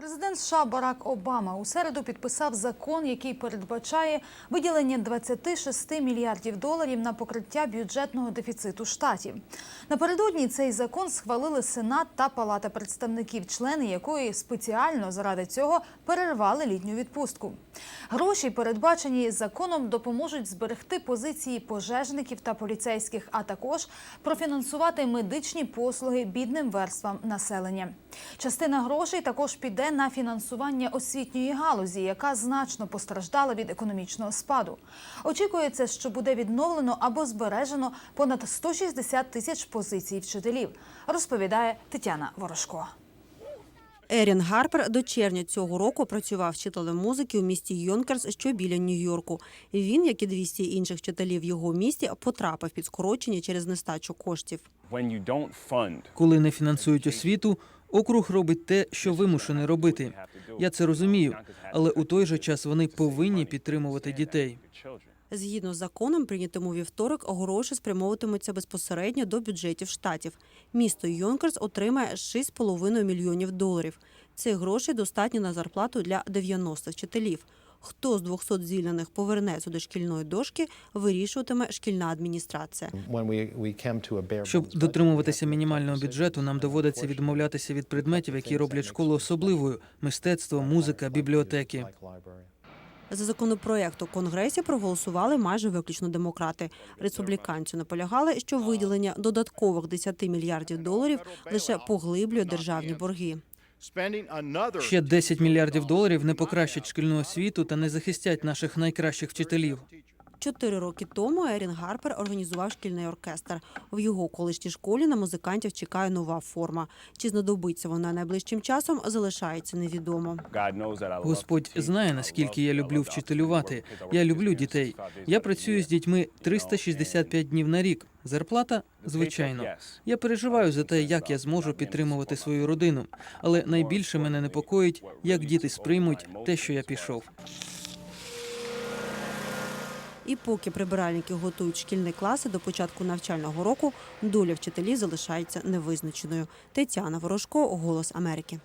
Президент США Барак Обама у середу підписав закон, який передбачає виділення 26 мільярдів доларів на покриття бюджетного дефіциту штатів. Напередодні цей закон схвалили Сенат та Палата представників, члени якої спеціально заради цього перервали літню відпустку. Гроші, передбачені законом, допоможуть зберегти позиції пожежників та поліцейських, а також профінансувати медичні послуги бідним верствам населення. Частина грошей також піде на фінансування освітньої галузі, яка значно постраждала від економічного спаду. Очікується, що буде відновлено або збережено понад 160 тисяч позицій вчителів, розповідає Тетяна Ворожко. Ерін Гарпер до червня цього року працював вчителем музики у місті Йонкерс, що біля Нью-Йорку. Він, як і 200 інших вчителів його місті, потрапив під скорочення через нестачу коштів. Коли не фінансують освіту, округ робить те, що вимушений робити. Я це розумію, але у той же час вони повинні підтримувати дітей. Згідно з законом, прийнятим у вівторок, гроші спрямовуватимуться безпосередньо до бюджетів штатів. Місто Йонкерс отримає 6,5 мільйонів доларів. Цих грошей достатньо на зарплату для 90 вчителів. Хто з 200 звільнених повернеться до шкільної дошки, вирішуватиме шкільна адміністрація. Щоб дотримуватися мінімального бюджету, нам доводиться відмовлятися від предметів, які роблять школу особливою: мистецтво, музика, бібліотеки. За законопроект у Конгресі проголосували майже виключно демократи. Республіканці наполягали, що виділення додаткових 10 мільярдів доларів лише поглиблює державні борги. Ще 10 мільярдів доларів не покращать шкільну освіту та не захистять наших найкращих вчителів. Чотири роки тому Ерін Гарпер організував шкільний оркестр. В його колишній школі на музикантів чекає нова форма. Чи знадобиться вона найближчим часом, залишається невідомо. Господь знає, наскільки я люблю вчителювати. Я люблю дітей. Я працюю з дітьми 365 днів на рік. Зарплата, звичайно. Я переживаю за те, як я зможу підтримувати свою родину. Але найбільше мене непокоїть, як діти сприймуть те, що я пішов. І поки прибиральники готують шкільні класи до початку навчального року, доля вчителів залишається невизначеною. Тетяна Ворожко, Голос Америки.